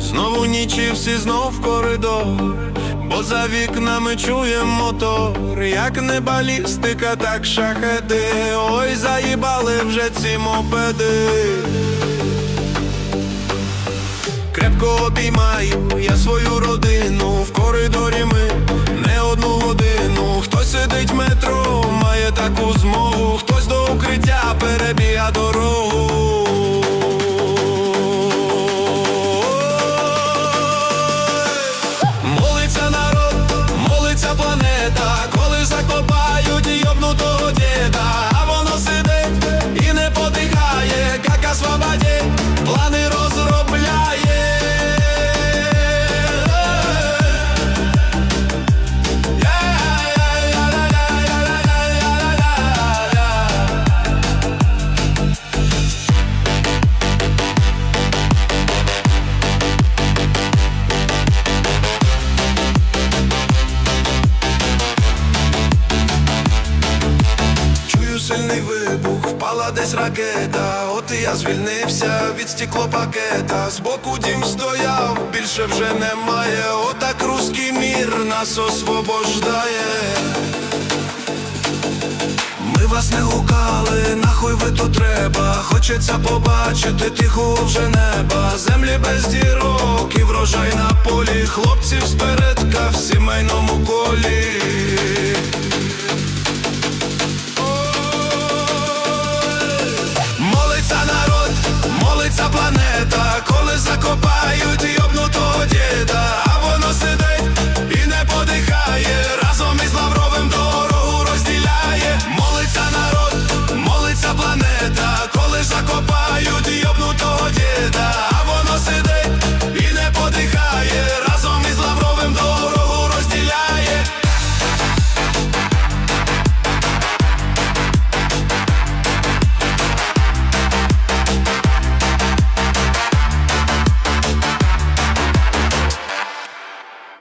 Знову ніч і всі знов коридор, бо за вікнами чуєм мотор, як не балістика, так шахеди. Ой, заїбали вже ці мопеди. Крепко обіймаю я свою родину в коридорі ми не одну годину. Хтось сидить в метро, має таку змогу, хтось до укриття перебіга дорогу. Сильний вибух, впала десь ракета, от і я звільнився від стеклопакета. Збоку дім стояв, більше вже немає. Отак руський мір нас освобождає. Ми вас не гукали, нахуй ви тут треба. Хочеться побачити тихого вже неба. Землі без дірок і врожай на полі. Хлопців спередка в сімейному